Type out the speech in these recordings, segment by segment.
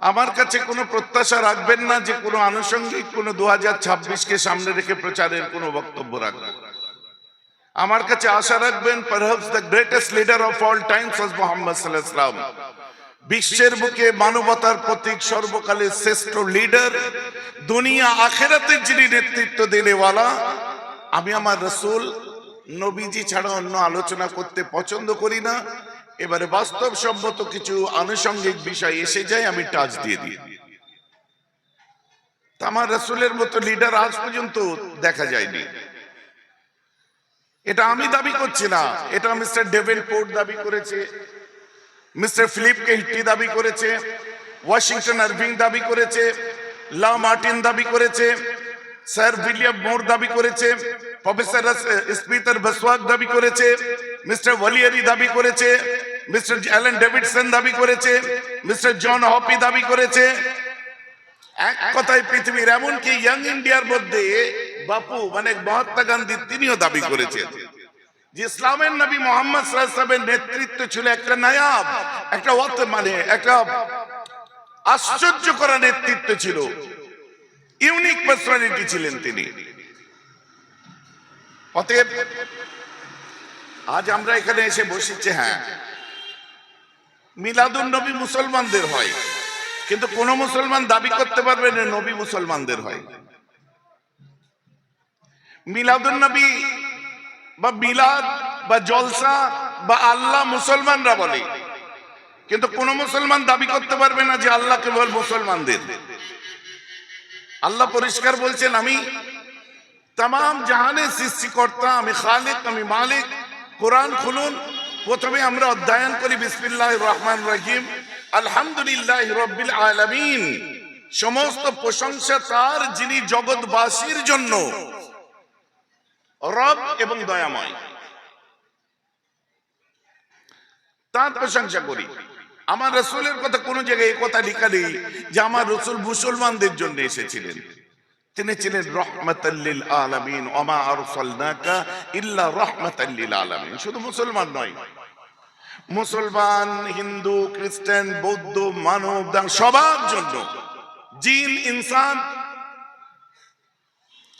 আমার কাছে কোনো প্রত্যাশা রাখবেন না যে কোনো আনুষঙ্গিক কোনো দু ছাব্বিশকে সামনে রেখে প্রচারের কোনো বক্তব্য রাখবেন আমার কাছে আশা রাখবেন perhaps the greatest leader of all times was Muhammad বিশ্বের বুকে মানবতার প্রতীক সর্বকালের শ্রেষ্ঠ লিডার, দুনিয়া আখেরাতের যিনি নেতৃত্ব দেনেওয়ালা, আমি আমার রসুল, নবীজি ছাড়া অন্য আলোচনা করতে পছন্দ করি না। এবারে বাস্তবসম্মত কিছু আনুষঙ্গিক বিষয় এসে যায়, আমি টাচ দিয়ে দিই। আমার রসুলের মতো লিডার আজ পর্যন্ত দেখা যায়নি। এটা আমি দাবি করছি না, এটা মিস্টার ডেভিল পোর্ট দাবি করেছে, মিস্টার ফিলিপ কেহিটি দাবি করেছে, ওয়াশিংটন আরভিং দাবি করেছে লা মার্টিন দাবি করেছে, স্যার উইলিয়াম মোর দাবি করেছে, প্রফেসর স্পিটার বসওয়াগ দাবি করেছে, মিস্টার ওয়ালিয়ারি দাবি করেছে মিস্টার অ্যালেন ডেভিডসন দাবি করেছে, মিস্টার জন হপি দাবি করেছে। এক কথায় পৃথিবীর এমনকি ইয়াং ইন্ডিয়ার মধ্যে বাপু মানে মহাত্মা গান্ধী, তিনিও দাবি করেছেন যে ইসলামের নবী মোহাম্মদ সাল্লামের নেতৃত্ব ছিল একটা নায়াব, একটা অত মানে একটা আশ্চর্য করা নেতৃত্ব ছিল। ইউনিক পার্সোনালিটি ছিলেন তিনি। অতএব, আজ আমরা এখানে এসে বসেছি হ্যাঁ। মিলাদুন নবী মুসলমানদের হয়। কিন্তু কোন মুসলমান দাবি করতে পারবে না, নবী মুসলমানদের হয়। মিলাদুন নবী বা মিলাদ বা জলসা বা আল্লাহ মুসলমানরা বলে। কিন্তু কোন মুসলমান দাবি করতে পারবে না যে আল্লাহ কেবল মুসলমানদের। আল্লাহ পরিষ্কার বলছেন, আমি তাম জাহানের সৃষ্টিকর্তা, আমি খালিক, আমি মালিক, কোরআন খুলুন প্রথমে আমরা অধ্যয়ন করি বিসমিল্লাহ রহমান রহিম। আলহামদুলিল্লাহ রব্বিল আলামিন। সমস্ত প্রশংসা তার যিনি জগৎবাসীর জন্য। রব এবং দয়াময়। তার প্রশংসা করি। আমার রসুলের কথা কোন জায়গায় কথা লেখা নেই যে আমার রসুল মুসলমানদের জন্য এসেছিলেন। তিনি ছিলেন রহমতাল্লিল আলামিন, ওমা আরসালনাকা ইল্লা রহমতাল্লিল আলামিন। শুধু মুসলমান নয়, মুসলমান, হিন্দু, খ্রিস্টান, বৌদ্ধ, মানব, দান- সবার জন্য জিন, ইনসান।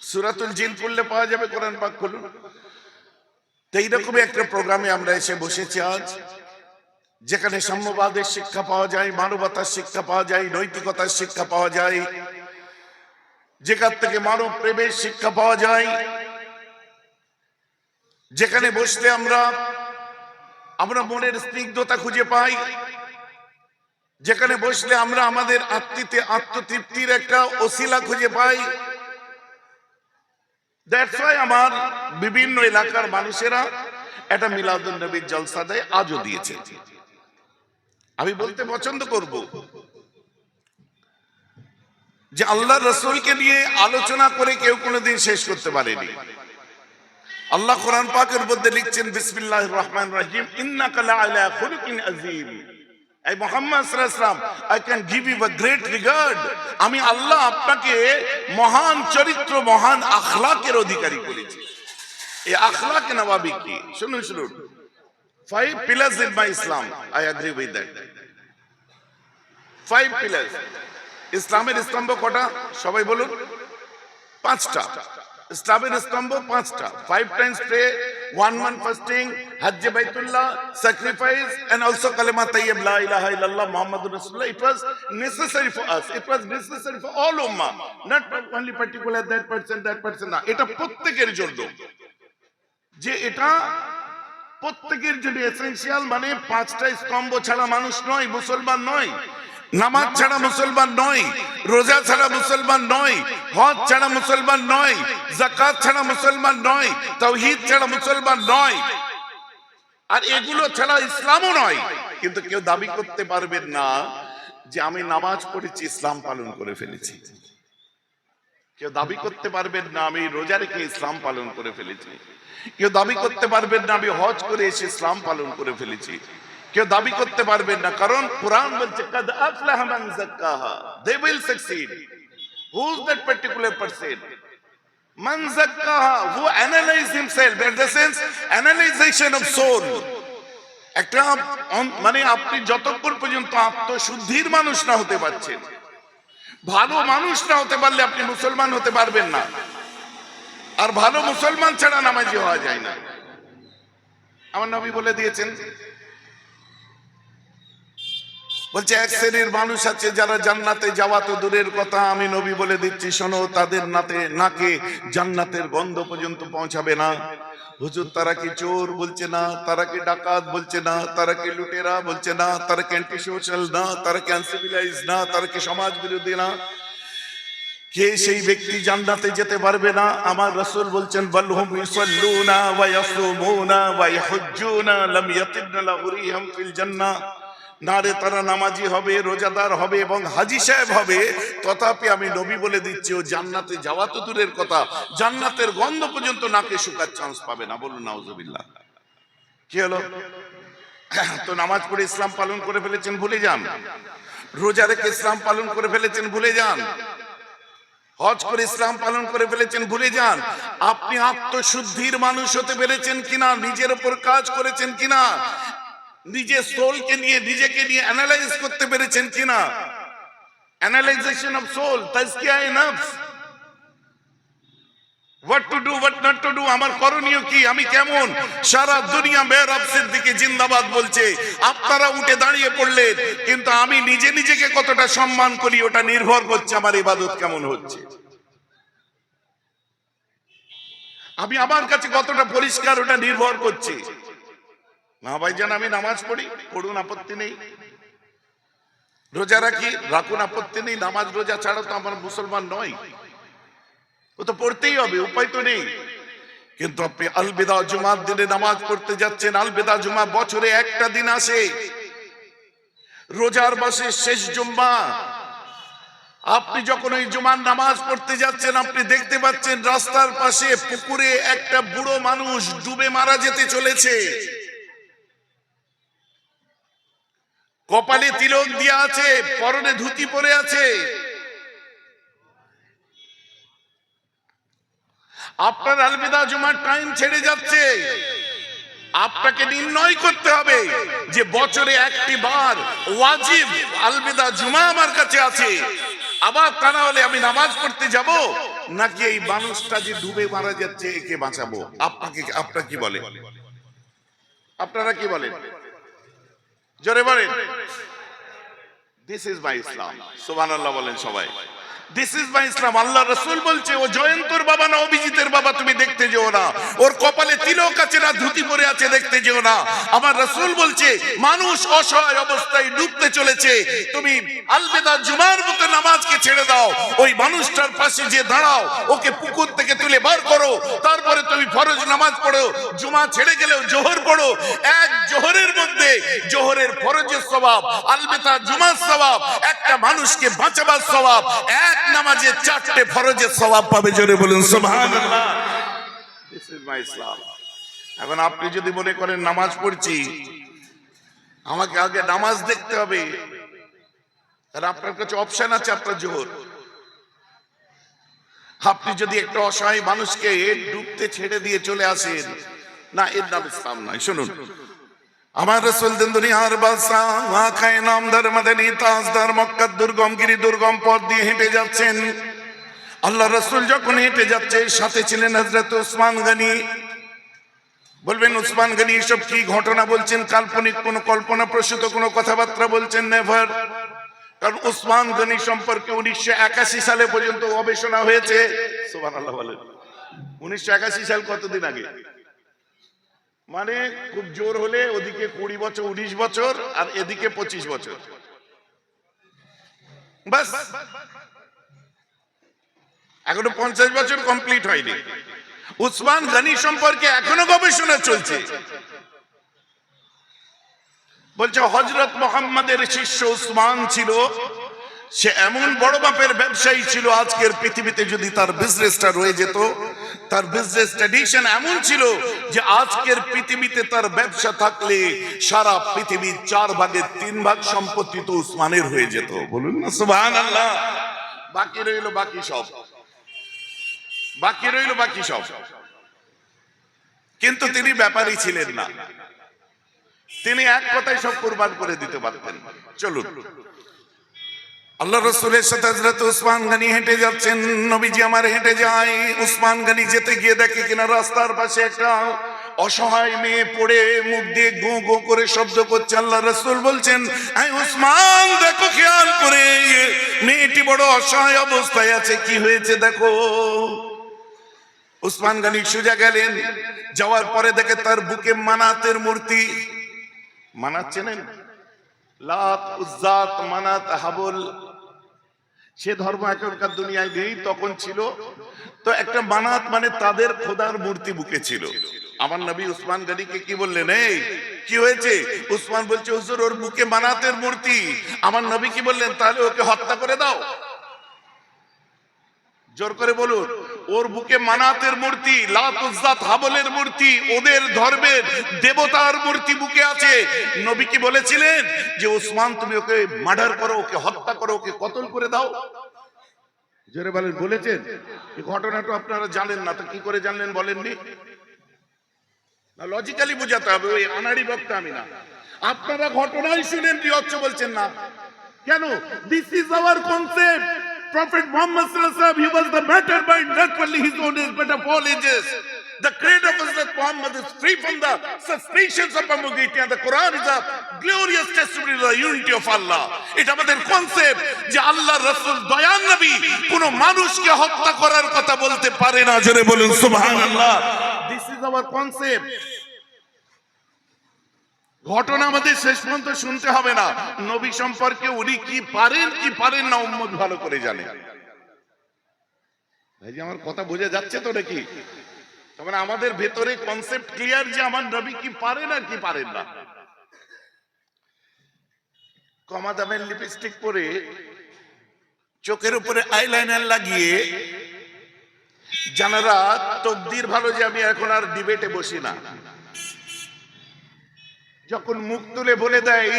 সুরাতুল জিন পড়লে পাওয়া যাবে কোরআন পাক খুলুন। তো এইরকমই একটা প্রোগ্রামে আমরা এসে বসেছি আজ, যেখানে সাম্যবাদের শিক্ষা পাওয়া যায়, মানবতার শিক্ষা পাওয়া যায়, নৈতিকতার শিক্ষা পাওয়া যায়। যেখান থেকে মানব প্রেমের শিক্ষা পাওয়া যায়, যেখানে বসলে আমরা আমরা মনের স্নিগ্ধতা খুঁজে পাই, যেখানে বসলে আমরা আমাদের আত্মীতে আত্মতৃপ্তির একটা অশিলা খুঁজে পাই। দ্যাটস আমার বিভিন্ন এলাকার মানুষেরা একটা মিলাদুল নবীর জলসা দেয় আজও দিয়েছে। আমি বলতে পছন্দ করব। যে আল্লাহ রসুলকে নিয়ে আলোচনা করে কেউ কোনোদিন শেষ করতে পারেনি। আল্লাহ কোরআন পাকের মধ্যে লিখছেন বিসমিল্লাহ রহমান রহিম, ইন্নাকা লাআলা খুলুকিন আযীম। এই মোহাম্মদ সাল্লাল্লাহু I can give you a great regard আমি আল্লাহ আপনাকে মহান চরিত্র, মহান আখলাকের অধিকারী করেছি। এই আখলাক নবাবি কি? শুনুন শুনুন। Five pillars in my Islam I agree with that five pillars ইসলামের স্তম্ভ কটা? সবাই বলুন। পাঁচটা। ইসলামের স্তম্ভ পাঁচটা। Five times pray one month fasting Hajj Baitullah sacrifice and also কালেমা তাইয়্যিব লা ইলাহা ইল্লাল্লাহ মুহাম্মাদুর রাসূলুল্লাহ it was necessary for us it was necessary for all Ummah not only particular that person that person না। এটা প্রত্যেকের জন্য। যে এটা প্রত্যেকের জন্য এসেনশিয়াল মানে পাঁচটা স্তম্ভ ছাড়া মানুষ নয়, মুসলমান নয়। নামাজ ছাড়া মুসলমান নয়, রোজা ছাড়া মুসলমান নয়, হজ ছাড়া মুসলমান নয় জাকাত ছাড়া মুসলমান নয় তাওহীদ ছাড়া মুসলমান নয়। আর এগুলো ছাড়া ইসলামও নয়। কিন্তু কেউ দাবি করতে পারবেন না যে আমি নামাজ পড়েছি, ইসলাম পালন করে ফেলেছি। কেউ দাবি করতে পারবেন না আমি রোজা রেখে ইসলাম পালন করে ফেলেছি। কেউ দাবি করতে পারবেন না আমি হজ করে এসে ইসলাম পালন করে ফেলেছি। কেউ দাবি করতে পারবেন না। কারণ কোরআন বলছে, কাদ আফলাহা মান যাক্কাহা। They will succeed who is that particular person মান যাক্কাহা। Who analyse himself in the sense analysation of soul একটা মানে আপনি যতক্ষণ পর্যন্ত আত্মশুদ্ধির মানুষ না হতে পারছেন, ভালো মানুষ না হতে পারলে আপনি মুসলমান হতে পারবেন না। আর ভালো মুসলমান ছাড়া নামাজি হওয়া যায় না। আমার নবী বলে দিয়েছেন বলছে, এক শ্রেণির মানুষ আছে যারা জান্নাতে যাওয়া তো দূরের কথা, আমি নবী বলে দিচ্ছি, শোনো, তাদের নাতে, নাকে জান্নাতের গন্ধ পর্যন্ত পৌঁছাবে না। হুজুর, তারা কি চোর বলছে না, তারা কি ডাকাত বলছে না, তারা কি লুটেরা বলছে না, তারা কি অ্যান্টি সোশ্যাল না, তারা কি আনসিভিলাইজ না, তারা কি সমাজ বিরোধী না? কে সেই ব্যক্তি জান্নাতে যেতে পারবে না? আমার রাসূল বলছেন বালহুম ইউসাল্লুনা ওয়া ইয়াসুমুনা ওয়া ইয়াহুজ্জুনা, লাম ইয়াতিবনা লাহুরিহাম ফিল জান্নাহ। না রে তারা নামাজি হবে, রোজাদার হবে এবং হাজি সাহেব হবে। তথাপি আমি নবী বলে দিচ্ছি, ও জান্নাতে যাওয়া তো দূরের কথা। জান্নাতের গন্ধ পর্যন্ত নাকে শুকার চান্স পাবে না, বলুন নাউজুবিল্লাহ। কি হলো? তো নামাজ পড়ে ইসলাম পালন করে ফেলেছেন, ভুলে যান। রোজা রেখে ইসলাম পালন করে ফেলেছেন, ভুলে যান। হজ করে ইসলাম পালন করে ফেলেছেন, ভুলে যান। আপনি আত্মশুদ্ধির মানুষ হতে পেরেছেন কিনা? নিজের উপর কাজ করেছেন কিনা? নিজের সোলকে নিয়ে, নিজেকে নিয়ে অ্যানালাইজ করতে পেরেছেন কিনা? অ্যানালাইজেশন অফ সোল তাজকিয়া নফস। What to do what not to do আমার করণীয় কি, আমি কেমন? সারা দুনিয়া মেয়ের অফসের দিকে জিন্দাবাদ বলছে। আপনারা উঠে দাঁড়িয়ে পড়লেন, কিন্তু আমি নিজে নিজেকে কতটা সম্মান করি, ওটা নির্ভর করছে আমার ইবাদত কেমন হচ্ছে। আমি আমার কাছে কতটা পরিষ্কার, ওটা নির্ভর করছে। না ভাইজান আমি নামাজ পড়ি, পড়ুন আপত্তি নেই। রোজা রাখি, রাখুন আপত্তি নেই, নামাজ রোজা ছাড়া তো আমার মুসলমান নয়। ও তো পড়তেই হবে, উপায় তো নেই। কিন্তু আপনি আলবিদা জুমার দিনে নামাজ পড়তে যাচ্ছেন, আলবিদা জুমা বছরে একটা দিন আসে। রোজার মাসে শেষ জুম্মা। আপনি যখন ওই জুমার নামাজ পড়তে যাচ্ছেন, আপনি দেখতে পাচ্ছেন রাস্তার পাশে পুকুরে একটা বুড়ো মানুষ ডুবে মারা যেতে চলেছে। কপালে তিলক দিয়া আছে, পরনে ধুতি পরে আছে। আপনার আলবিদা জুমার টাইম ছেড়ে যাচ্ছে। আপনাকে নির্ণয় করতে হবে যে বছরে একটি বার ওয়াজিব আলবিদা জুমা আমার কাছে আছে। আবার তা না হলে আমি নামাজ পড়তে যাব, নাকি এই মানুষটা যে ডুবে মারা যাচ্ছে, একে বাঁচাবো? আপনাকে, আপনারা কি বলে? আপনারা কি বলেন? জোরে বলেন। দিস ইজ মাই ইসলাম সুবহানাল্লাহ বলেন সবাই। দিস ইজ মাই ইসলাম আল্লাহ রসুল বলছে, ও জয়ন্তর বাবা না, অভিজিতের বাবা, তুমি দেখতে যেও না। ওর কপালে তিলক আছে না, ধুতি পরে আছে, দেখতে যেও না। আমার রসুল বলছে, মানুষ অসহায় অবস্থায় ডুবতে চলেছে। তুমি আলবেদা জুমার মতো নামাজকে ছেড়ে দাও। ওই মানুষটার পাশে যে দাঁড়াও। ওকে পুকুর থেকে তুলে বার করো। তারপরে তুমি ফরজ নামাজ পড়ো। জুমা ছেড়ে গেলেও জোহর পড়ো। এক জোহরের মধ্যে জোহরের ফরজের স্বভাব আলবেতা জুমার স্বভাব, একটা মানুষকে বাঁচাবার স্বভাব, এক নামাজে চারটে ফরজের স্বভাব পাবে জোরে বলুন সুবহানাল্লাহ। দিস ইজ মাই ইসলাম এখন আপনি যদি মনে করেন নামাজ পড়ছি আমাকে আগে নামাজ দেখতে হবে। আর আপনার কাছে অপশন আছে আপনার জোহর। আপনি যদি একটা অসহায় মানুষকে ডুবতে ছেড়ে দিয়ে চলে আসেন না এর নাম ইসলাম নয় শুনুন। আমার রসুল দিন দুনিয়ার বাদশা আখায় নামদার মাদানি তাজদার মক্কার দুর্গম গিরি দুর্গম পথ দিয়ে হেঁটে যাচ্ছেন। আল্লাহ রসুল যখন হেঁটে যাচ্ছে, সাথে ছিলেন হজরত উসমান গনি। বলবেন, উসমান গনি, এসব কি ঘটনা বলছেন? কাল্পনিক কোন কল্পনা, প্রসূত কোনো কথাবার্তা বলছেন? নেভার কারণ উসমান গনি সম্পর্কে উনিশশো একাশি সালে পর্যন্ত গবেষণা হয়েছে। সুবান আল্লাহ বলেন। উনিশশো একাশি সাল কতদিন আগে? মানে খুব জোর হলে ওদিকে কুড়ি বছর, উনিশ বছর আর এদিকে পঁচিশ বছর। বাস। এখনও পঞ্চাশ বছর কমপ্লিট হয়নি। উসমান গানি সম্পর্কে এখনও গবেষণা চলছে। বলছে হজরত মোহাম্মদের শিষ্য উসমান ছিল। সে এমন বড় বাপের ব্যবসায়ী ছিল, আজকের পৃথিবীতে যদি তার বিজনেসটা রয়ে যেত তার বিজনেস ট্র্যাডিশন এমন ছিল যে আজকের পৃথিবীতে তার ব্যবসা থাকলে সারা পৃথিবীর চার ভাগের তিন ভাগ সম্পত্তি তো উসমানের হয়ে যেত। বলুন না সুবহান আল্লাহ বাকি রইল বাকি সব। বাকি রইল বাকি সব। কিন্তু তিনি ব্যাপারী ছিলেন না। তিনি এক কথায় সব কুরবান করে দিতে পারতেন। চলুন। আল্লাহ রসুলের সাথে হযরত উসমান গানি হেঁটে যাচ্ছেন। নবীজি আমার হেঁটে যায়। উসমান গানি যেতে গিয়ে দেখে কিনা রাস্তার পাশে একটা অসহায় মেয়ে পড়ে মুখ দিয়ে গো গো করে শব্দ করছে। আল্লাহ রসুল বলছেন এই উসমান, দেখো খেয়াল করে। মেয়েটি বড় অসহায় অবস্থায় আছে। কি হয়েছে দেখো? উসমান গানি সোজা গেলেন। যাওয়ার পরে দেখে তার বুকে মানাতের মূর্তি। মানাত চেনেন লাত উজ্জাত মানাত হাবল সে ধর্ম এখনকার দুনিয়ায় নেই, তখন ছিল। তো একটা বানাত মানে তাদের খোদার মূর্তি বুকে ছিল। আমার নবী উসমান গানিকে কি বললেন, এই, কি হয়েছে? উসমান বলছে, হুজুর, ওর বুকে মানাতের মূর্তি। আমার নবী কি বললেন, তাহলে ওকে হত্যা করে দাও। জোর করে বলুন, ওর বুকে মানাতের মূর্তি লাতুজাত হাবলের মূর্তি, ওদের ধর্মের দেবতার মূর্তি বুকে আছে। নবী কি বলেছিলেন যে, ওসমান, তুমি ওকে মার্ডার করো, ওকে হত্যা করো, ওকে কতল করে দাও? জোরে বলেন, বলেছেন? ঘটনাটা আপনারা জানেন না, তো কি করে জানলেন বলেননি? লজিক্যালি বোঝাতে হবে, ওই আনাড়ি বক্তা আমি না। আপনারা ঘটনাই শুনেন রিয়চ্ছ বলছেন না। কেন? This is our concept Prophet Muhammad he was the better mind, not only his own age, but of all ages. The creed of Hazrat Muhammad is free from the suspicions of ambiguity and the Quran is a glorious testimony to the unity of Allah. এটা আমাদের concept যে আল্লাহ রাসূল দয়ান নবী কোন মানুষকে হত্যা করার কথা বলতে পারে না জোরে বলুন সুবহানাল্লাহ দিস ইজ আওয়ার কনসেপ্ট ঘটনা আমাদের শেষ পর্যন্ত শুনতে হবে না। নবী সম্পর্কে উনি কি পারেন কি পারেন না, উম্মত ভালো করে জানে। ভাই আমার কথা বোঝা যাচ্ছে তো নাকি? তখন আমাদের ভেতরে কনসেপ্ট ক্লিয়ার যে আমার নবী কি পারেন আর কি পারেন না। কমা দামের লিপস্টিক পরে চোখের উপরে আইলাইনার লাগিয়ে জানারা, তকদির ভালো যে আমি এখন আর ডিবেটে বসি না। যখন মুখ তুলে বলে দেয়,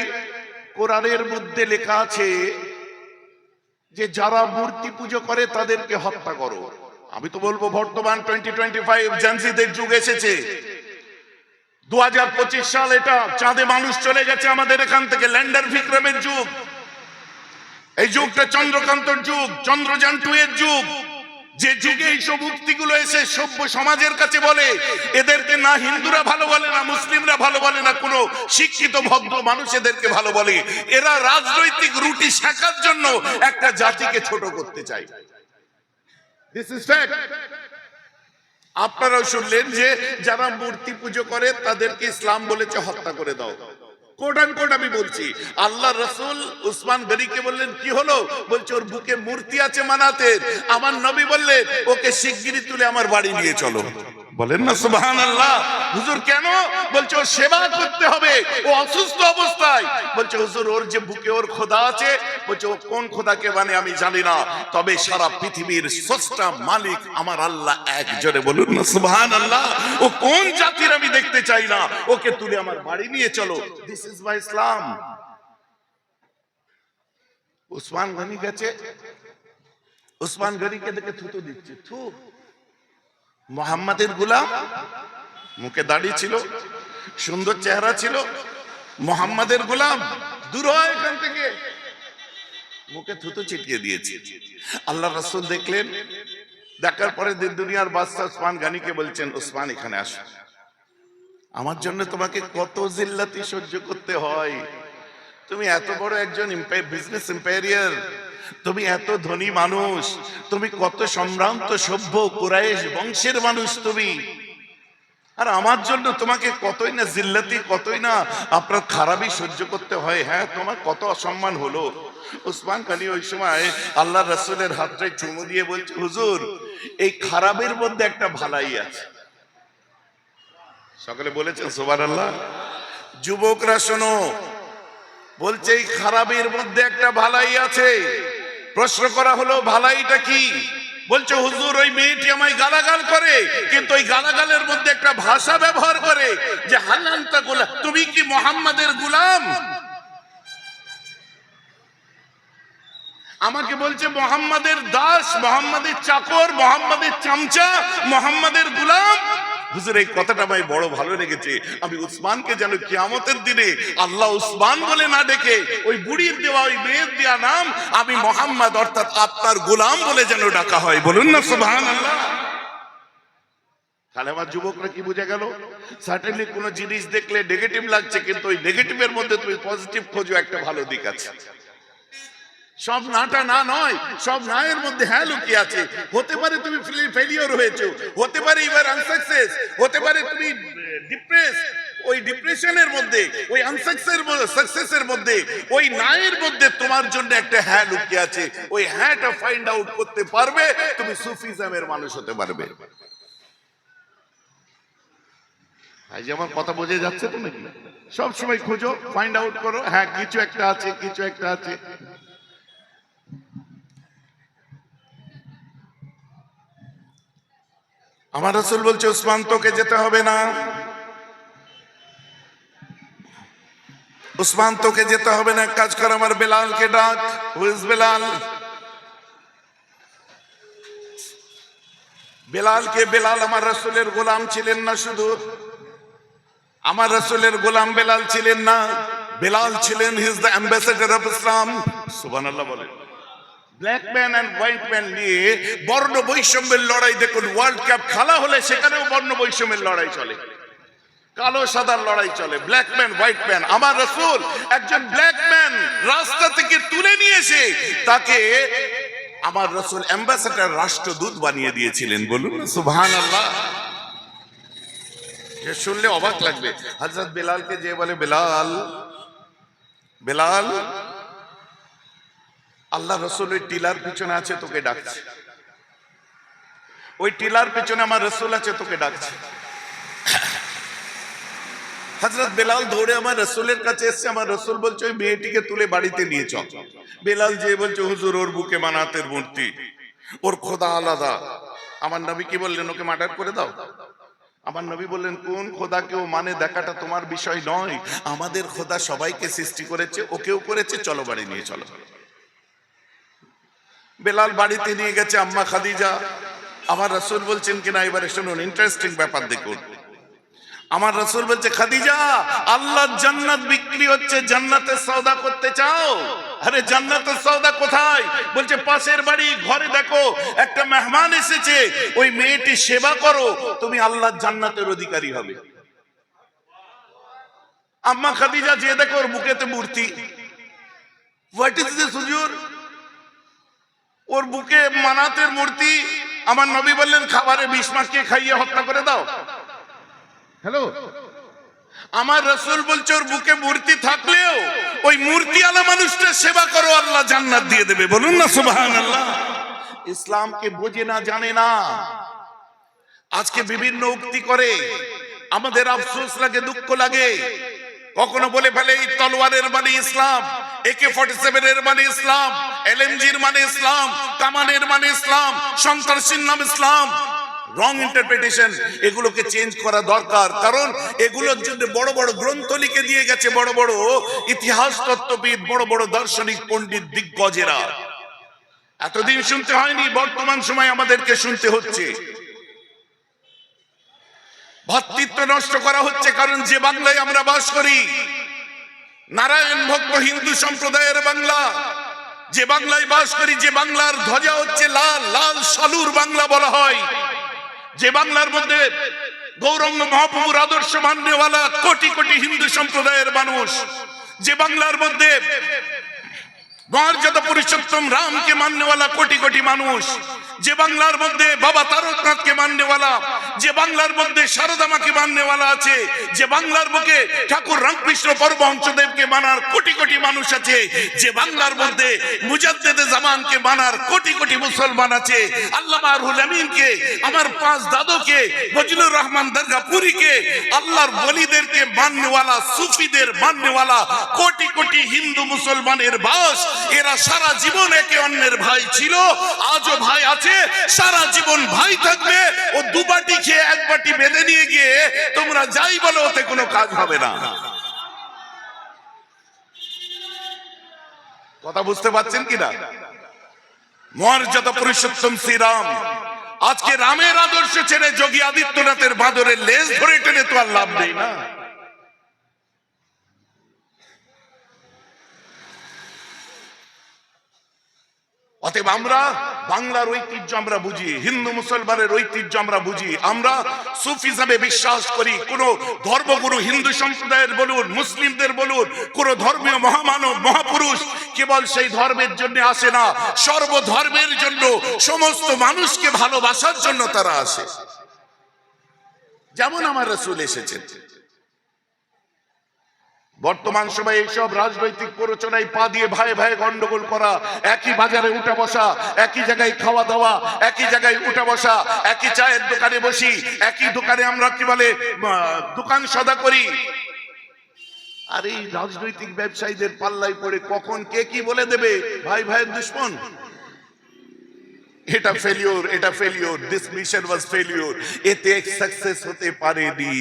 কোরআনের মধ্যে লেখা আছে যে যারা মূর্তি পুজো করে তাদেরকে হত্যা করো। আমি তো বলব বর্তমান টোয়েন্টি টোয়েন্টি ফাইভ জানসিদের যুগ এসেছে। দু হাজার পঁচিশ সাল এটা চাঁদে মানুষ চলে গেছে আমাদের এখান থেকে, ল্যান্ডার বিক্রমের যুগ। এই যুগটা চন্দ্রকান্তর যুগ চন্দ্রযান টু এর যুগ। যে যুগে এইসব উক্তিগুলো এসে সভ্য সমাজের কাছে বলে, এদেরকে না হিন্দুরা ভালো বলে, না মুসলিমরা ভালো বলে, না কোনো শিক্ষিত ভদ্র মানুষ এদেরকে ভালো বলে, এরা রাজনৈতিক রুটি শেখার জন্য একটা জাতিকে ছোট করতে চায়। দিস আপনারাও শুনলেন যে যারা মূর্তি পুজো করে, তাদেরকে ইসলাম বলেছে হত্যা করে দাও। আমি বলছি। আল্লাহ রসুল উসমান গরিকে বললেন, কি হলো? বলছে, ওর বুকে মূর্তি আছে মানাতে আমার নবী বললেন, ওকে শিগগিরি তুলে আমার বাড়ি নিয়ে চলো। বলেন না সুবহান আল্লাহ হুজুর কেন? বলছে ও সেবা করতে হবে, ও অসুস্থ অবস্থায়। বলছে, হুজুর, ওর যে বুকে ওর খোদা আছে, বলছে, ও কোন খোদাকে মানে আমি জানি না। তবে সারা পৃথিবীর স্রষ্টা মালিক আমার আল্লাহ একজনে বলুন না সুবহান আল্লাহ ও কোন জাতির আমি দেখতে চাই না? ওকে তুলে আমার বাড়ি নিয়ে চলো। This is my Islam Usman Gani গেছে। উসমান গনিকে দেখে থুতু দিচ্ছে। থু। মোহাম্মদের গুলাম, মুখে দাড়ি ছিল, সুন্দর চেহারা ছিল, মোহাম্মদের গোলাম, দূর হয় এখান থেকে। মুখে থুতু ছিটিয়ে দিয়েছে। আল্লাহ রাসূল দেখলেন, দেখার পরে দিন দুনিয়ার বাদশাহ ওসমান গানিকে বলছেন, ওসমান, এখানে আস। আমার জন্য তোমাকে কত জিল্লাতি সহ্য করতে হয়। তুমি এত বড় একজন বিজনেস এম্পায়ারিয়ার তুমি এত ধনী মানুষ, তুমি কত সম্ভ্রান্ত সভ্য কুরাইশ বংশের মানুষ তুমি। আর আমার জন্য তোমাকে কতই না জিল্লাতি, কতই না আপনার খারাপই সহ্য করতে হয়। হ্যাঁ তোমার কত অসম্মান হলো। উসমান খানি ওই সময় আল্লাহ রসুলের হাতটায় চুমু দিয়ে বলছে, হুজুর, এই খারাপের মধ্যে একটা ভালাই আছে। সকলে বলেছেন সোবান আল্লাহ যুবকরা শোনো বলছে, এই খারাপের মধ্যে একটা ভালাই আছে। প্রশ্ন করা হলো, ভালাইটা কি? বলছে, হুজুর, ওই মেয়েটি আমায় গালাগাল করে, কিন্তু ওই গালাগালের মধ্যে একটা ভাষা ব্যবহার করে যে হালান্তা গোলাম, তুমি কি মোহাম্মদের গুলাম? আমাকে বলছে, মোহাম্মদের দাস, মোহাম্মদের চাকর, মোহাম্মদের চামচা, মোহাম্মদের গুলাম। হুজুর, এই কথাটা আমায় বড় ভালো লেগেছে। আমি উসমানকে যেন কিয়ামতের দিনে আল্লাহ উসমান বলে না ডেকে ওই বুড়ির দেওয়া, ওই মেয়ের দেওয়া নাম আমি মোহাম্মদ, অর্থাৎ আপনার গোলাম বলে যেন ডাকা হয়। বলুন না সুবহান তাহলে আমার যুবকরা কি বুঝে গেল? সার্টেনলি কোন জিনিস দেখলে নেগেটিভ লাগছে, কিন্তু ওই নেগেটিভের মধ্যে তুমি পজিটিভ খোঁজো, একটা ভালো দিক আছে। সব নাটা না নয়, সব নায়ের মধ্যে হ্যাঁ লুকিয়ে আছে। হতে পারে তুমি ফেলিওর হয়েছো, হতে পারে এবার আনসাকসেস হতে পারে তুমি ডিপ্রেস ওই ডিপ্রেশনের মধ্যে, ওই আনসাকসেসের সাকসেসের মধ্যে, ওই নায়ের মধ্যে তোমার জন্য একটা হ্যাঁ লুকিয়ে আছে। ওই হ্যাঁটা ফাইন্ড আউট করতে পারবে, তুমি সুফিজমের মানুষ হতে পারবে। ভাই যে আমার কথা বোঝা যাচ্ছে তো নাকি? সব সময় খুঁজো ফাইন্ড আউট করো হ্যাঁ কিছু একটা আছে, কিছু একটা আছে। আমার রসুল বলছে, উসমান, তোকে যেতে হবে না। উসমান, তোকে যেতে হবে না। কাজ কর, আমার বেলালকে ডাক। Who's Bilal? বেলালকে, বেলাল আমার রসুলের গোলাম ছিলেন না শুধু। আমার রসুলের গোলাম বেলাল ছিলেন না। বেলাল ছিলেন his the ambassador of Islam সুবহানাল্লাহ বলেন black man and white man নিয়ে বর্ণ বৈষম্যের লড়াই দেখুন ওয়ার্ল্ড কাপ খেলা হলে সেখানেও বর্ণ বৈষম্যের লড়াই চলে। কালো সাদার লড়াই চলে ব্ল্যাক ম্যান হোয়াইট ম্যান আমার রসুল একজন ব্ল্যাক ম্যান রাস্তা থেকে তুলে নিয়ে এসে তাকে আমার রসুল অ্যাম্বাসেডার রাষ্ট্রদূত বানিয়ে দিয়েছিলেন, বলুন সুবহান আল্লাহ শুনলে অবাক লাগবে। হজরত বেলালকে যে বলে, বেলাল বেলাল আল্লাহ রসুল ওই টিলার পিছনে আছে, তোকে ডাকছে। ওই টিলার পিছনে আমার রসুল আছে, তোকে ডাকছে। হজরত বেলাল দৌড়ে আমার রসুলের কাছে এসছে, আমার রসুল বলছে, ওই মেয়েটিকে তুলে বাড়িতে নিয়ে চল। বেলাল যে বলছে, হুজুর, ওর বুকে মানাতের মূর্তি। ওর খোদা আলাদা। আমার নবী কি বললেন, ওকে মার্ডার করে দাও? আমার নবী বললেন, কোন খোদা কেউ মানে দেখাটা তোমার বিষয় নয়। আমাদের খোদা সবাইকে সৃষ্টি করেছে, ওকেও করেছে, চলো বাড়ি নিয়ে চলো। বেলাল বাড়িতে নিয়ে গেছে আম্মা খাদিজা। আমার রসুল বলছেন কিনা, এবারে শুনুন ইন্টারেস্টিং ব্যাপার দেখুন। আমার রসুল বলছে, খাদিজা আল্লাহ জান্নাত বিক্রি হচ্ছে, জান্নাতের সওদা করতে চাও? আরে, জান্নাতের সওদা কোথায়? বলছে, পাশের বাড়ি, ঘরে দেখো, একটা মেহমান এসেছে, ওই মেয়েটি সেবা করো, তুমি আল্লাহ জান্নাতের অধিকারী হবে। আম্মা খাদিজা, যে দেখো, ওর বুকেতে মূর্তি। হোয়াট ইজ দিস হুজুর? ওর বুকে মানাতের মূর্তি আমার নবী বললেন খাবারে বিষ মাখিয়ে খাইয়ে হত্যা করে দাও। হ্যালো? আমার রসুল বলছে ওর বুকে মূর্তি থাকলেও ওই মূর্তি আলা মানুষটা সেবা করো আল্লাহ জান্নাত দিয়ে দেবে। বলুন না সুবাহান আল্লাহ ইসলামকে বোঝে না জানে না। আজকে বিভিন্ন উক্তি করে আমাদের আফসোস লাগে দুঃখ লাগে। কখনো বলে ফেলে, এই তলোয়ারের মানে ইসলাম একে ফর্টি সেভেন এর মানে ইসলাম এলএমজির মানে ইসলাম, কামানের মানে ইসলাম, সন্ত্রাসীর নাম ইসলাম। রং ইন্টারপ্রিটেশন এগুলোকে চেঞ্জ করা দরকার, কারণ এগুলোর জন্য বড় বড় গ্রন্থ লিখে দিয়ে গেছে বড় বড় ইতিহাস তত্ত্ববিদ, বড় বড় দার্শনিক পণ্ডিত দিগ্গজেরা। এতদিন শুনতে হয়নি, বর্তমান সময় আমাদেরকে শুনতে হচ্ছে। ভ্রাতৃত্ব নষ্ট করা হচ্ছে কারণ যে বাংলায় আমরা বাস করি, নারায়ণ ভক্ত হিন্দু সম্প্রদায়ের বাংলা। যে বাংলায় বাস করি, যে বাংলার ধ্বজা হচ্ছে লাল লাল সালুর বাংলা বলা হয়। যে বাংলার মধ্যে গৌরঙ্গ মহাপ্রভুর আদর্শ মান্যওয়ালা কোটি কোটি হিন্দু সম্প্রদায়ের মানুষ, যে বাংলার মধ্যে মর্যাদা পুরুষোত্তম রামকে মান্যওয়ালা কোটি কোটি মানুষ। যে বাংলার মধ্যে বাবা তারকনাথকে মান্যওয়ালা, যে বাংলার মধ্যে শারদামাকে মান্যওয়ালা আছে, যে বাংলার বুকে ঠাকুর রামকৃষ্ণ পরমহংসদেবকে মানার কোটি কোটি মানুষ আছে, যে বাংলার মধ্যে মুজাদ্দেদে জামানকে মানার কোটি কোটি মুসলমান আছে, আল্লামা রুহুল আমিনকে, আমার পাঁচ দাদুকে ফজলুর রহমান দরগাপুরীকে, আল্লাহর বলিদেরকে মান্যওয়ালা, সুফিদের মান্যওয়ালা, কোটি কোটি হিন্দু মুসলমানের বাস এরা সারা জীবন একে অন্যের ভাই ছিল। আজও ভাই আছে। সারা জীবন ভাই থাকবে। ও দুবাটি খেয়ে এক বাটি বেঁধে নিয়ে গিয়ে তোমরা যাই বলো, ওতে কোনো কাজ হবে না। কথা বুঝতে পারছেন কিনা? মর্যাদা পুরুষোত্তম শ্রীরাম, আজকে রামের আদর্শ ছেড়ে যোগী আদিত্যনাথের বাদরের লেজ ধরে টেনে তো আর লাভ নেই না। অতএব আমরা বাংলার ঐতিহ্য আমরা বুঝি, হিন্দু মুসলমানের ঐতিহ্য আমরা বুঝি। আমরা সুফিজমে বিশ্বাস করি, কোন ধর্মগুরু হিন্দু সম্প্রদায়ের বলুন, মুসলিমদের বলুন, কোন ধর্মীয় মহামানব, মহাপুরুষ কেবল সেই ধর্মের জন্য আসে না, সর্বধর্মের জন্য, সমস্ত মানুষকে ভালোবাসার জন্য তারা আসে। যেমন আমার রসুল এসেছেন। বর্তমান সময়ে এইসব রাজনৈতিক প্ররোচনায় পা দিয়ে ভাই ভাই গন্ডগোল করা, একই বাজারে উঠা বসা, একই জায়গায় খাওয়া দাওয়া, একই জায়গায় উঠা বসা, একই চায়ের দোকানে বসি, একই দোকানে আমরা কি বলে দোকান সদা করি। আর এই রাজনৈতিক ব্যবসায়ীদের পাল্লাই পড়ে কখন কে কি বলে দেবে? ভাই ভাইয়ের দুশ্মন। এটা ফেলিওর এটা failure this mission was failure এতে সাকসেস হতে পারেনি।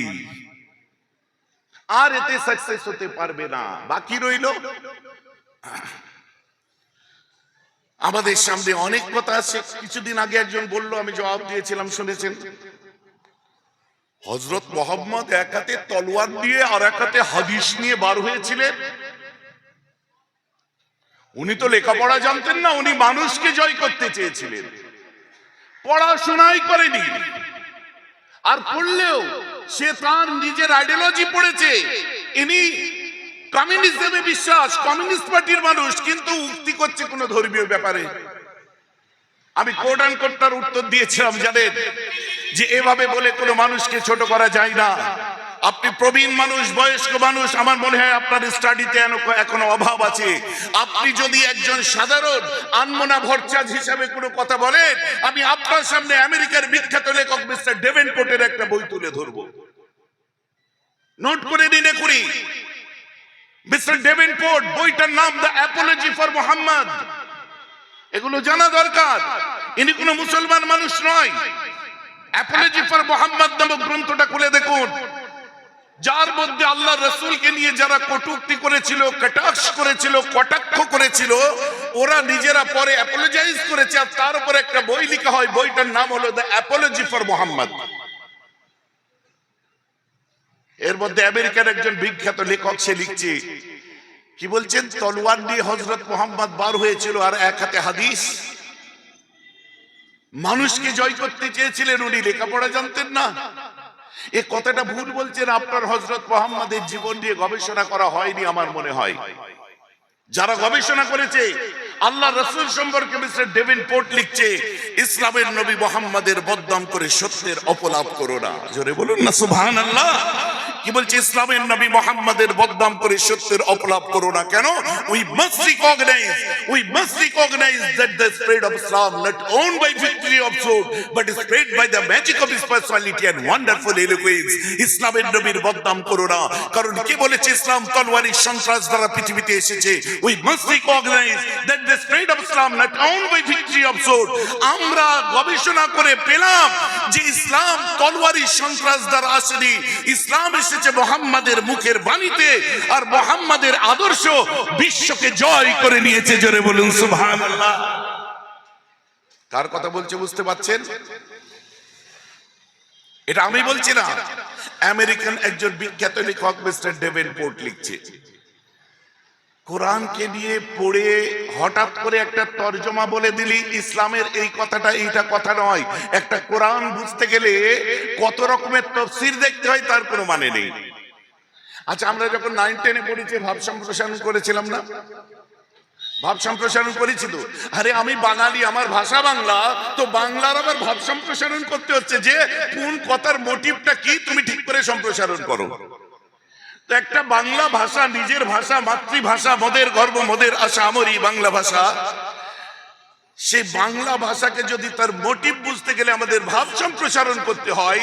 আর এতে সাকসেস হতে পারবে না। বাকি রইল আমাদের সামনে অনেক কথা আছে। কিছুদিন আগে একজন বলল, আমি জবাব দিয়েছিলাম, শুনেছেন? হজরত মোহাম্মদ এক হাতে তলোয়ার দিয়ে আর এক হাতে হাদিস নিয়ে বার হয়েছিলেন। উনি তো লেখাপড়া জানতেন না, উনি মানুষকে জয় করতে চেয়েছিলেন। পড়াশোনাই করেনি। আর পড়লেও সে তার নিজের আইডিওলজি পড়েছে। ইনি কমিউনিজমে বিশ্বাস কমিউনিস্ট পার্টির মানুষ, কিন্তু উক্তি করছে কোন ধর্মীয় ব্যাপারে। আমি কোট অ্যান্ড কোটটার উত্তর দিয়েছিলাম যাদের যে এভাবে বলে কোনো মানুষকে ছোট করা যায় না। আপনি প্রবীণ মানুষ, বয়স্ক মানুষ, আমার মনে হয় আপনার স্টাডিতে এখনও অভাব আছে। আপনি যদি একজন সাধারণ আনমোনা ভরচাজ হিসাবে কোনো কথা বলেন, আমি আপনার সামনে আমেরিকার বিখ্যাত লেখক মিস্টার ডেভেনপোর্টের একটা বই তুলে ধরবো। নোট করে নিনে করি মিস্টার ডেভেনপোর্ট, বইটার নাম দ্য অ্যাপোলজি ফর মোহাম্মদ এগুলো জানা দরকার। ইনি কোনো মুসলমান মানুষ নয়। অ্যাপোলজি ফর মোহাম্মদ নামক গ্রন্থটা খুলে দেখুন। যার মধ্যে আল্লাহ রসুলকে নিয়ে যারা কটুক্তি করেছিল, কটাক্ষ করেছিল কটাক্ষ করেছিল, ওরা নিজেরা পরে অ্যাপোলজাইজ করেছে আর তার উপর একটা বই লেখা হয়, বইটার নাম হলো দ্য অ্যাপোলজি ফর মোহাম্মদ এর মধ্যে আমেরিকার একজন বিখ্যাত লেখক, সে লিখছে, কি বলছেন? তলোয়ার দিয়ে হজরত মোহাম্মদ বার হয়েছিল আর এক হাতে হাদিস। মানুষকে জয় করতে চেয়েছিলেন উনি, লেখাপড়া জানতেন না। এ কথাটা ভুল বলছেন আপনার হজরত মোহাম্মদের জীবন নিয়ে গবেষণা করা হয়নি আমার মনে হয়। যারা গবেষণা করেছে আল্লাহ রসুল সম্পর্কে মিস্টার ডেভিন পোর্ট লিখছে, ইসলামের নবী মোহাম্মদের বদনাম করে সত্যের অপলাপ করো না। জোরে বলুন না সুবহান আল্লাহ কি বলছে? ইসলামের নবী মোহাম্মদের বদনাম করে সত্যের অপলাপ করো না কেন? We must recognise we must recognise that the spread of Islam not won by victory of sword but spread by the magic of personality and wonderful eloquence ইসলামের নবীর বদনাম করো না। কারণ কে বলেছে ইসলাম? তলোয়ারি সন্ত্রাস দ্বারা পৃথিবীতে এসেছে। We must recognise that the spread of Islam not won by victory of sword আমরা গবেষণা করে পেলাম যে ইসলাম তলোয়ারি সন্ত্রাস দ্বারা আসেনি। ইসলাম এসেছে মোহাম্মদের মুখের বাণীতে, আর মোহাম্মদের আদর্শ বিশ্বকে জয় করে নিয়েছে, জোরে বলুন সুভান কার কথা বলছে বুঝতে পারছেন এটা আমি বলছি না, আমেরিকান একজন বিখ্যাত লেখক মিস্টার ডেভেন পোর্ট লিখছে। কোরআনকে নিয়ে পড়ে হঠাৎ করে একটা তর্জমা বলে দিলি, ইসলামের এই কথাটা এইটা কথা নয়। একটা কোরআন বুঝতে গেলে কত রকমের তফসির দেখতে হয়, তার কোনো মানে নেই। আচ্ছা আমরা যখন নাইন টেনে পড়েছি ভাব সম্প্রসারণ করেছিলাম না? ভাব সম্প্রসারণ করেছি তো? আরে, আমি বাঙালি, আমার ভাষা বাংলা, তো বাংলার আবার ভাব সম্প্রসারণ করতে হচ্ছে যে, কোন কথার মোটিভটা কি, তুমি ঠিক করে সম্প্রসারণ করো। তো একটা বাংলা ভাষা, নিজের ভাষা, মাতৃভাষা, মদের গর্ব, মদের আশা আমরি বাংলা ভাষা। সেই বাংলা ভাষাকে যদি তার মোটিভ বুঝতে গেলে আমাদের ভাব সম্প্রসারণ করতে হয়,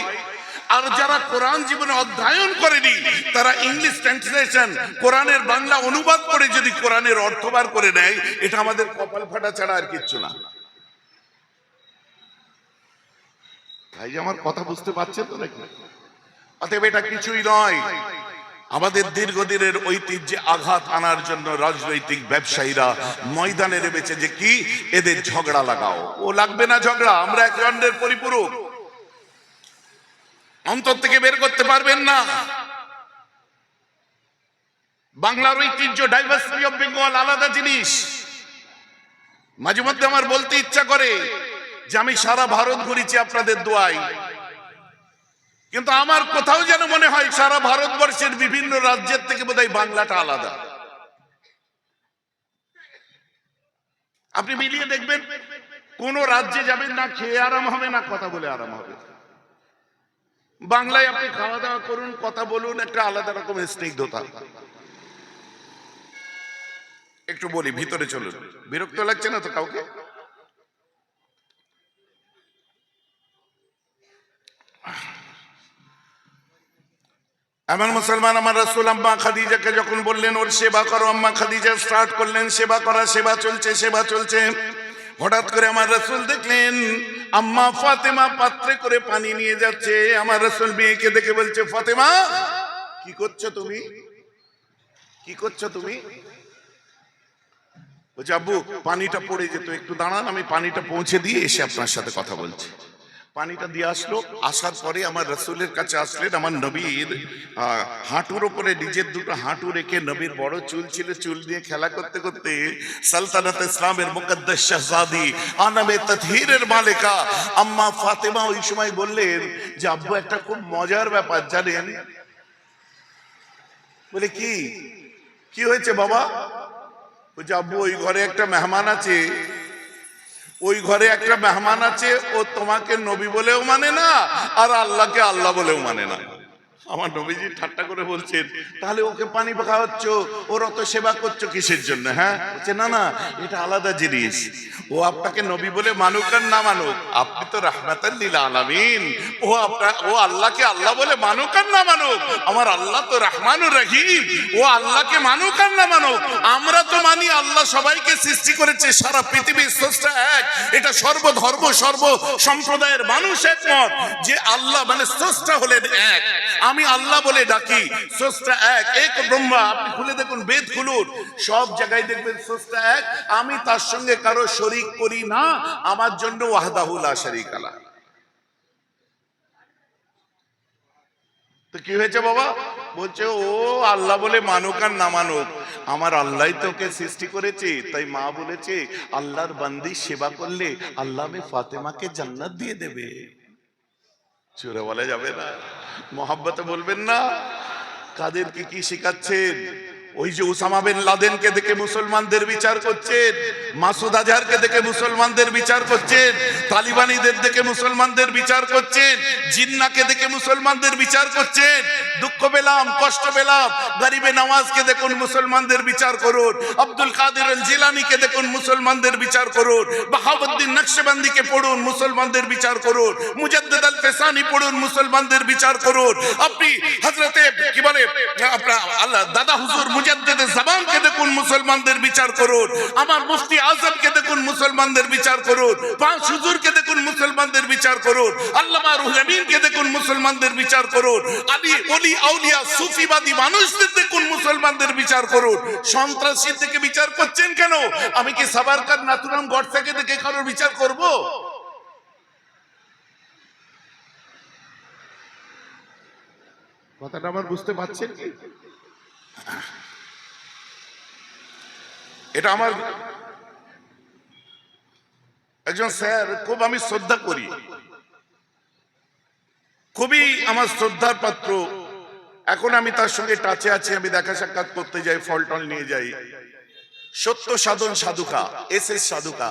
আর যারা কোরআন জীবনে অধ্যয়ন করেনি, তারা ইংলিশ ট্রান্সলেশন, কোরআনের বাংলা অনুবাদ করে যদি কোরআনের অর্থ বার করে নেয়, এটা আমাদের কপাল ফাটা ছাড়া আর কিচ্ছু না। ভাই আমার কথা বুঝতে পারছেন তো নাকি? অতএব এটা কিছুই নয়। আমাদের দীর্ঘদিনের ঐতিহ্যে আঘাত আনার জন্য রাজনৈতিক ব্যবসায়ীরা ময়দানে নেমেছে যে কি? এদের ঝগড়া লাগাও। ও লাগবে না ঝগড়া, আমরা এক অন্যের পরিপূরক। অন্তর থেকে বের করতে পারবেন না। বাংলার ঐতিহ্য ডাইভার্সিটি অফ বেঙ্গল আলাদা জিনিস। মাঝে মধ্যে আমার বলতে ইচ্ছা করে যে আমি সারা ভারত ঘুরেছি আপনাদের দোয়ায়। কিন্তু আমার কোথাও যেন মনে হয় সারা ভারতবর্ষের বিভিন্ন রাজ্যের থেকে বোধহয় বাংলাটা আলাদা। আপনি মিলিয়ে দেখবেন, কোন রাজ্যে যাবেন না, খেয়ে আরাম হবে না, কথা বলে আরাম হবে। বাংলায় আপনি খাওয়া দাওয়া করুন, কথা বলুন, একটা আলাদা রকমের স্নিগ্ধতা। একটু বলি, ভিতরে চলুন। বিরক্ত লাগছে না তো কাউকে? আমার মুসলমান আমার রাসূল আম্মা খাদিজাকে যখন বললেন, ওর সেবা করো, আম্মা খাদিজা স্টার্ট করলেন, সেবা করা, সেবা চলছে সেবা চলছে। হঠাৎ করে আমার রাসূল দেখলেন, আম্মা ফাতেমা পাত্রে করে পানি নিয়ে যাচ্ছে। আমার রাসূল মেয়েকে দেখে বলছে, ফাতেমা, কি করছ তুমি? কি করছ তুমি? বলছে, আব্বু, পানিটা পড়ে যেত, একটু দাঁড়ান, আমি পানিটা পৌঁছে দিয়ে এসে আপনার সাথে কথা বলছি। পানিটা দিয়ে আসলো। আসার পরে আমার রসুলের কাছে আসলেন, আমার নবীর হাঁটুর ওপরে নিজের দুটো হাঁটু রেখে নবীর বড় চুল ছিল, চুল নিয়ে খেলা করতে করতে সালতানাত ইসলামের মুকদ্দাস শাহজাদি, আনামে তথহিরের মালিকা, আম্মা ফাতেমা ওই সময় বললেন যে, আব্বু, একটা খুব মজার ব্যাপার, জানেন? বলে, কি? কি হয়েছে বাবা? বলছে, আব্বু, ওই ঘরে একটা মেহমান আছে ওই ঘরে একটা মেহমান আছে, ও তোমাকে নবী বলেও মানে না, আর আল্লাহকে আল্লাহ বলেও মানে না। আমার নবীজি ঠাট্টা করে বলছেন, তাহলে ওকে পানি খাওয়াচ্ছ ওর অত সেবা করছ কিসের জন্য হ্যাঁ? বলছে, না না, এটা আলাদা জিনিস। ও আপনাকে নবী বলে মানুক আর না মানুক, আপনি তো রাহমাতাল লিল আলামিন। ও আপনার, ও আল্লাহকে আল্লাহ বলে মানুক আর না মানুক, আমার আল্লাহ তো রহমানুর রহিম। ও আল্লাহকে মানুক আর না মানুক, আমরা তো মানি আল্লাহ সবাইকে সৃষ্টি করেছে, সারা পৃথিবীর স্রষ্টা এক। এটা সর্বধর্ম সর্ব সম্প্রদায়ের মানুষ একমত যে আল্লাহ মানে স্রষ্টা হলেন এক। আমি আল্লাহ বলে ডাকি, স্রষ্টা এক এক ব্রহ্মা, আপনি খুলে দেখুন, বেদ খুলুন। সব জায়গায় দেখবেন স্রষ্টা এক, আমি তার সঙ্গে কারও শরিক করি না, আমার জন্য ওয়াহদাহুল শরিক আলা তো কি হয়েছে বাবা? বলছে, ও আল্লাহ বলে মানুক আর না মানুক, আমার আল্লাহ তোকে সৃষ্টি করেছে, তাই মা বলেছে, আল্লাহর বান্দি সেবা করলে আল্লাহ ফাতেমাকে জান্নাত দিয়ে দেবে। চুরে বলা যাবে না। মহাব্বতে বলবেন না। কাদেরকে কি শেখাচ্ছেন? ওই যে উসামা বিন লাদেনকে দেখে মুসলমানদের বিচার করছেন, মাসুদ আজহারকে দেখে মুসলমানদের বিচার করছেন, তালিবানিদের দেখে মুসলমানদের বিচার করছেন, জিন্নাকে দেখে মুসলমানদের বিচার করছেন। দুঃখ পেলাম, কষ্ট পেলাম, গরিবে নওয়াজকে দেখুন মুসলমানদের বিচার করুন, আব্দুল কাদের জিলানিকে দেখুন মুসলমানদের বিচার করুন বাহাবুদ্দিন নকশবন্দিকে পড়ুন মুসলমানদের বিচার করুন, মুজাদ্দিদ আল ফেসানি পড়ুন মুসলমানদের বিচার করুন। আপনি হযরতে কি বলে, আপনার আল্লাহ, দাদা হুজুর মুজাদ্দিদ জামানকে দেখুন মুসলমানদের বিচার করুন। আমার মুফতি আজমকে দেখুন মুসলমানদের বিচার করুন। পাঁচ হুজুরকে দেখুন মুসলমানদের বিচার করুন। আল্লামা রুহুল আমিনকে দেখুন মুসলমানদের বিচার করুন। আলী, ওলি, আউলিয়া, সুফিবাদী মানুষদের দেখুন মুসলমানদের বিচার করুন। সন্ত্রাসী থেকে বিচার করছেন কেন? আমি কি সাবারকার নাথুরাম গডসেকে দেখে কারোর বিচার করব? কথাটা আমার বুঝতে পারছেন কি? এটা আমার একজন স্যার, খুব আমি শ্রদ্ধা করি। খুবই আমার শ্রদ্ধার পাত্র। এখন আমি তার সঙ্গে টাচে আছি, আমি দেখা সাক্ষাৎ করতে যাই ফল টল নিয়ে যাই। সত্য সাধন সাধুকা, এস এস সাধুকা।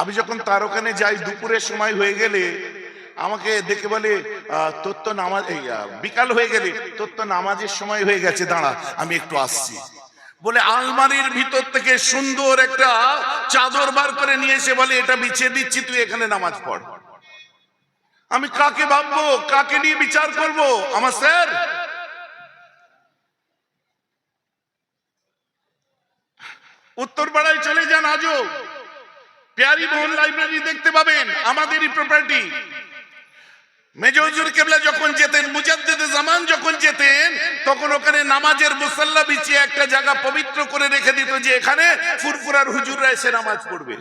আমি যখন তার ওখানে যাই দুপুরের সময় হয়ে গেলে আমাকে দেখে বলে তোর তো নামাজ বিকাল হয়ে গেলে, তোর তো নামাজের সময় হয়ে গেছে, দাঁড়া, আমি একটু আসছি। বলে আলমারির ভিতর থেকে সুন্দর একটা চাদর বার করে নিয়ে এসে বলে, এটা বিছিয়ে দিচ্ছি, তুই এখানে নামাজ পড়। আমি কাকে ভাববো? কাকে নিয়ে বিচার করব? আমার স্যার। উত্তরপাড়ায় চলে যান আজও। পেয়ারি মোহন লাইব্রেরি দেখতে পাবেন, আমাদেরই প্রপার্টি মেজর কেবলা যখন যেতেন, মুজাদ্দেদ জামান যখন যেতেন, তখন ওখানে নামাজের মুসাল্লা বিছিয়ে একটা জায়গা পবিত্র করে রেখে দিত যে এখানে ফুরফুরার হুজুররা এসে নামাজ পড়বে।